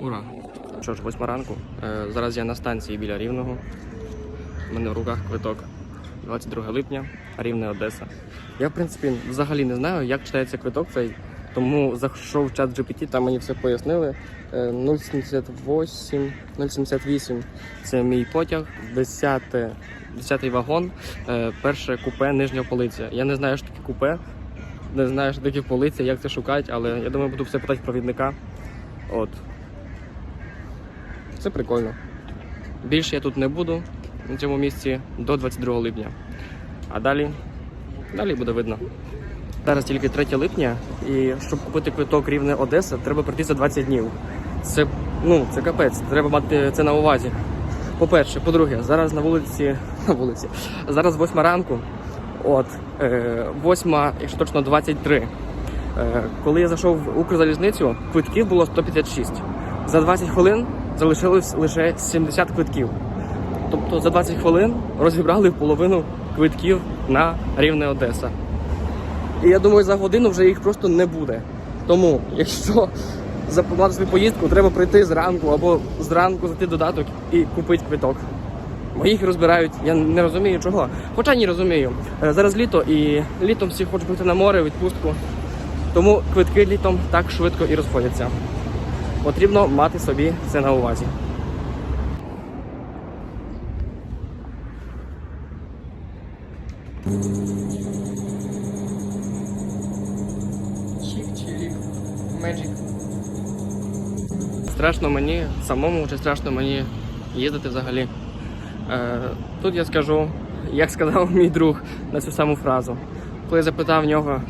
Ура! Що ж, восьма ранку. Е, зараз я на станції біля Рівного. У мене в руках квиток 22 липня, Рівне Одеса. Я, в принципі, взагалі не знаю, як читається квиток цей, тому зайшов в чат GPT, там мені все пояснили. Е, 078, 078 це мій потяг, 10, 10 вагон, е, перше купе нижнього полиця. Я не знаю, що таке купе, не знаю, що таке полиця, як це шукати, але я думаю, буду все питати провідника. От. Це прикольно. Більше я тут не буду на цьому місці до 22 липня. А далі, далі буде видно. Зараз тільки 3 липня, і щоб купити квиток рівне Одеса, треба прийти за 20 днів. Це, ну, це капець, треба мати це на увазі. По-перше, по-друге, зараз на вулиці, на вулиці, зараз 8 ранку, от, е, 8, якщо точно 23. Е, коли я зайшов в Укрзалізницю, квитків було 156. За 20 хвилин залишилось лише 70 квитків. Тобто за 20 хвилин розібрали половину квитків на рівне Одеса. І я думаю, за годину вже їх просто не буде. Тому, якщо запланувати свою поїздку, треба прийти зранку або зранку зайти додаток і купити квиток. Бо їх розбирають, я не розумію чого. Хоча ні розумію. Е, Зараз літо і літом всі хочуть бути на море, відпустку. Тому квитки літом так швидко і розходяться. Потрібно мати собі це на увазі. Magic. Страшно мені самому чи страшно мені їздити взагалі. Е, тут я скажу, як сказав мій друг на цю саму фразу. Коли я запитав нього,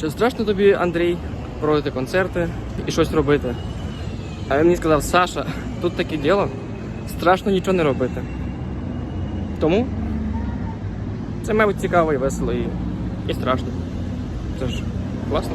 чи страшно тобі, Андрій, проводити концерти і щось робити? А він мені сказав, Саша, тут таке діло, страшно нічого не робити. Тому це, мабуть, цікаво і весело і, і страшно. Це ж класно.